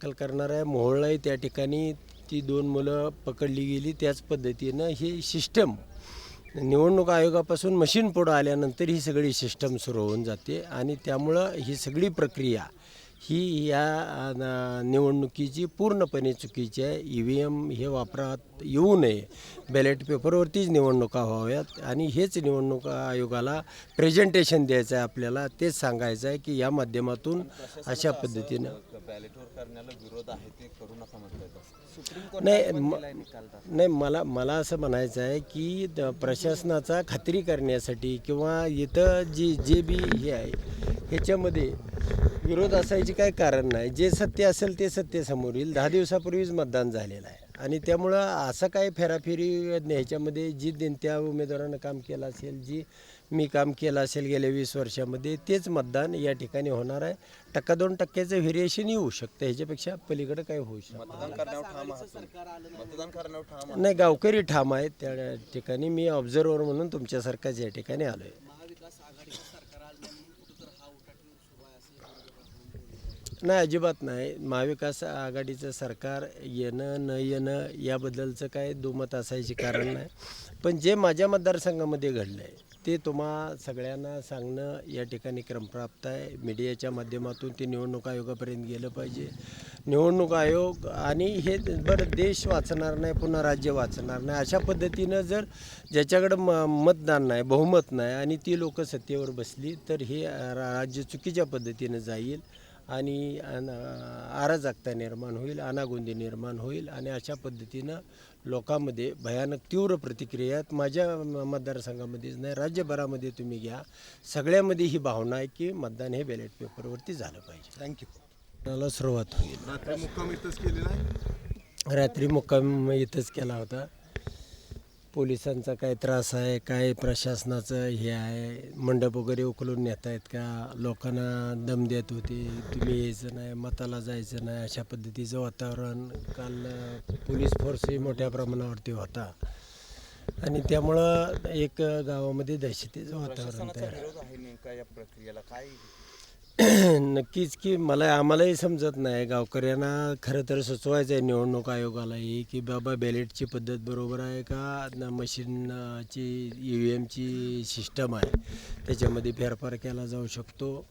दाखल करणार आहे. मोहोळलाही त्या ठिकाणी ती दोन मुलं पकडली गेली. त्याच पद्धतीनं ही सिस्टम निवडणूक आयोगापासून मशीन पुढं आल्यानंतर ही सगळी सिस्टम सुरू होऊन जाते आणि त्यामुळं ही सगळी प्रक्रिया ही या निवडणुकीची पूर्णपणे चुकीची आहे. ई व्ही एम हे वापरात येऊ नये. बॅलेट पेपरवरतीच निवडणुका व्हाव्यात आणि हेच निवडणूक आयोगाला प्रेझेंटेशन द्यायचं आहे आपल्याला. तेच सांगायचं आहे की या माध्यमातून अशा पद्धतीनं बॅलेटवर करण्याला विरोध आहे ते करू नका नाही नाही मला मला असं म्हणायचं आहे की प्रशासनाचा खात्री करण्यासाठी किंवा इथं जी जे बी हे आहे ह्याच्यामध्ये विरोध असायचे काही कारण नाही. जे सत्य असेल ते सत्य समोर येईल. दहा दिवसापूर्वीच मतदान झालेलं आहे. आणि त्यामुळं असं काही फेराफेरी ह्याच्यामध्ये जी दिन त्या उमेदवारानं काम केलं असेल जी मी काम केलं असेल गेल्या वीस वर्षामध्ये तेच मतदान या ठिकाणी होणार आहे. टक्का दोन टक्क्याचं व्हेरिएशन येऊ शकतं ह्याच्यापेक्षा पलीकडे काही होऊ शकतं. नाही गावकरी ठाम आहेत त्या ठिकाणी. मी ऑब्झर्वर म्हणून तुमच्यासारखाच या ठिकाणी आलो आहे नाही अजिबात नाही. महाविकास आघाडीचं सरकार येणं न येणं याबद्दलचं काय दुमत असायचे कारण नाही. पण जे माझ्या मतदारसंघामध्ये घडलं आहे ते तुम्हा सगळ्यांना सांगणं या ठिकाणी क्रमप्राप्त आहे. मीडियाच्या माध्यमातून ते निवडणूक आयोगापर्यंत गेलं पाहिजे. निवडणूक आयोग आणि हे बरं देश वाचणार नाही पुन्हा राज्य वाचणार नाही. अशा पद्धतीनं जर ज्याच्याकडं म मतदान नाही बहुमत नाही आणि ती लोकं सत्तेवर बसली तर हे रा- राज्य चुकीच्या पद्धतीनं जाईल. आणि अन- अराजकता निर्माण होईल अनागोंदी निर्माण होईल आणि अशा पद्धतीनं लोकांमध्ये भयानक तीव्र प्रतिक्रिया आहेत. माझ्या मतदारसंघामध्येच नाही राज्यभरामध्ये तुम्ही घ्या. सगळ्यामध्ये ही भावना आहे की मतदान हे बॅलेट पेपरवरती झालं पाहिजे. थँक्यू सुरुवात होईल. रात्री मुक्काम इथंच केलेला रात्री मुक्काम इथंच केला होता. पोलिसांचा काय त्रास आहे काय प्रशासनाचं हे आहे? मंडप वगैरे उकलून नेत आहेत का? लोकांना दम देत होते तुम्ही यायचं नाही मताला जायचं नाही अशा पद्धतीचं वातावरण काल पोलीस फोर्सही मोठ्या प्रमाणावरती होता. आणि त्यामुळं एक गावामध्ये दहशतीचं वातावरण तयार विरोध आहे नेमका या प्रक्रियेला? काय? नक्कीच की मला आम्हालाही समजत नाही. गावकऱ्यांना खरं तर सुचवायचं आहे निवडणूक आयोगालाही की बाबा बॅलेटची पद्धत बरोबर आहे का? न मशीनची ई व्ही एमची सिस्टम आहे. त्याच्यामध्ये फेरफार केला जाऊ शकतो.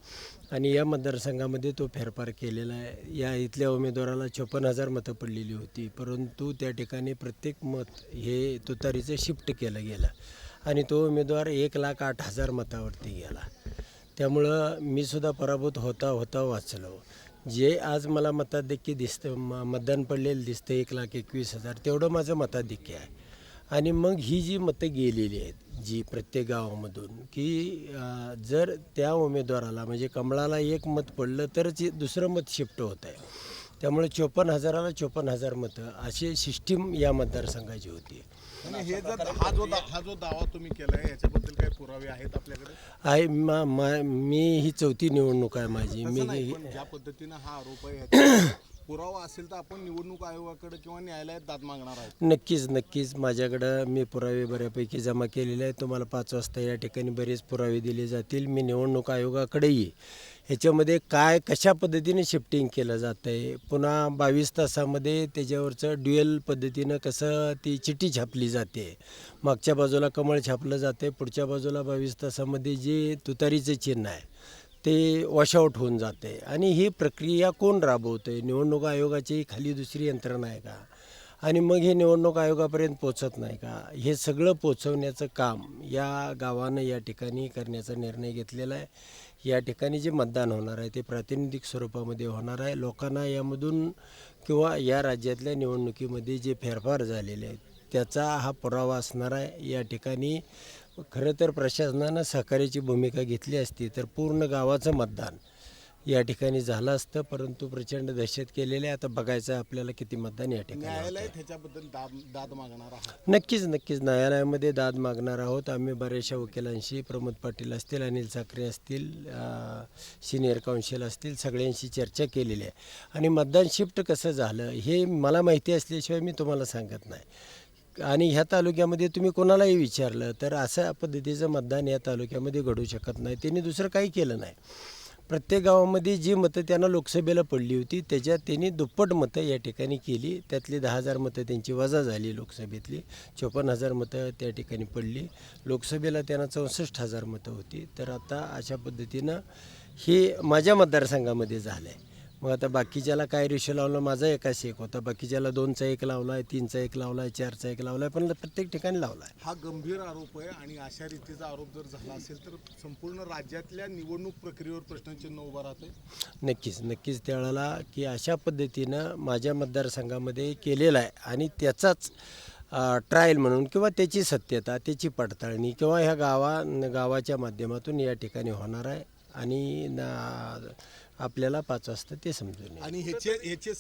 आणि या मतदारसंघामध्ये तो फेरफार केलेला आहे. या इथल्या उमेदवाराला चोपन्न हजार मतं पडलेली होती. परंतु त्या ठिकाणी प्रत्येक मत हे तुतारीचं शिफ्ट केलं गेलं. आणि तो उमेदवार एक लाख आठ हजार मतावरती गेला. त्यामुळं मी सुद्धा पराभूत होता होता वाचलो. जे आज मला मताधिक्य दिसतं म मतदान पडलेलं दिसतं एक लाख एकवीस हजार तेवढं माझं मताधिक्य आहे. आणि मग ही जी मतं गेलेली आहेत जी प्रत्येक गावामधून की जर त्या उमेदवाराला म्हणजे कमळाला एक मत पडलं तरच दुसरं मत शिफ्ट होत आहे त्यामुळे चोपन्न हजाराला चोपन्न हजार मतं अशी सिस्टीम या मतदारसंघाची होती. आणि हे जर हा जो दा- हा जो दावा तुम्ही केलाय याच्याबद्दल काही पुरावे आहेत आपल्याकडे? आहे मा मा- मी ही चौथी निवडणूक आहे माझी. तसं नाही मी पण ज्या पद्धतीनं हा आरोप आहे याच्यावर पुरावा असेल तर आपण निवडणूक आयोगाकडे किंवा न्यायालयात दाद मागणार आहोत. नक्कीच नक्कीच. माझ्याकडं मी पुरावे बऱ्यापैकी जमा केलेले आहेत. तुम्हाला पाच वाजता या ठिकाणी बरेच पुरावे दिले जातील. मी निवडणूक आयोगाकडेही ह्याच्यामध्ये काय कशा पद्धतीने शिफ्टिंग केलं जातं आहे पुन्हा बावीस तासामध्ये त्याच्यावरचं ड्युएल पद्धतीनं कसं ती चिठ्ठी छापली जाते? मागच्या बाजूला कमळ छापलं जाते पुढच्या बाजूला बावीस तासामध्ये जे तुतारीचं चिन्ह आहे ते वॉशआउट होऊन जाते. आणि ही प्रक्रिया कोण राबवतं आहे निवडणूक आयोगाची खाली दुसरी यंत्रणा आहे का? आणि मग हे निवडणूक आयोगापर्यंत पोचत नाही का? हे सगळं पोचवण्याचं काम या गावानं या ठिकाणी करण्याचा निर्णय घेतलेला आहे. या ठिकाणी जे मतदान होणार आहे ते प्रातिनिधिक स्वरूपामध्ये होणार आहे. लोकांना यामधून किंवा या राज्यातल्या निवडणुकीमध्ये जे फेरफार झालेले आहेत त्याचा हा पुरावा असणार आहे. या ठिकाणी खरं तर प्रशासनानं सहकार्याची भूमिका घेतली असती तर पूर्ण गावाचं मतदान या ठिकाणी झालं असतं परंतु प्रचंड दहशत केलेले आहे. आता बघायचं आहे आपल्याला किती मतदान या ठिकाणी ह्याच्याबद्दल दाद मागणार आहात? नक्कीच नक्कीच. न्यायालयामध्ये दाद मागणार आहोत. आम्ही बऱ्याचशा वकिलांशी प्रमोद पाटील असतील अनिल साखरे असतील सिनियर काउन्सिल असतील सगळ्यांशी चर्चा केलेली आहे. आणि मतदान शिफ्ट कसं झालं हे मला माहिती असल्याशिवाय मी तुम्हाला सांगत नाही. आणि ह्या तालुक्यामध्ये तुम्ही कोणालाही विचारलं तर अशा पद्धतीचं मतदान या तालुक्यामध्ये घडू शकत नाही. त्यांनी दुसरं काही केलं नाही. प्रत्येक गावामध्ये जी मतं त्यांना लोकसभेला पडली होती त्याच्यात त्यांनी दुप्पट मतं या ठिकाणी केली. त्यातली दहा हजार मतं त्यांची वजा झाली लोकसभेतली. चोपन्न हजार मतं त्या ठिकाणी पडली. लोकसभेला त्यांना चौसष्ट हजार मतं होती. तर आता अशा पद्धतीनं हे माझ्या मतदारसंघामध्ये झालं आहे मग आता बाकीच्याला काय रेशो लावलं? माझा एकाच एक होता. बाकीच्याला दोनचा एक लावला आहे तीनचा एक लावला आहे चारचा एक लावला आहे पण प्रत्येक ठिकाणी लावला आहे हा गंभीर आरोप आहे आणि अशा रीतीचा आरोप जर झाला असेल तर संपूर्ण राज्यातल्या निवडणूक प्रक्रियेवर प्रश्नचिन्ह उभा राहते नक्कीच नक्कीच त्यावेळेला की अशा पद्धतीनं माझ्या मतदारसंघामध्ये केलेला आहे आणि त्याचाच ट्रायल म्हणून किंवा त्याची सत्यता त्याची पडताळणी किंवा ह्या गावा गावाच्या माध्यमातून या ठिकाणी होणार आहे. आणि आपल्याला पाच वाजता ते समजून येईल. आणि ह्याचे ह्याचे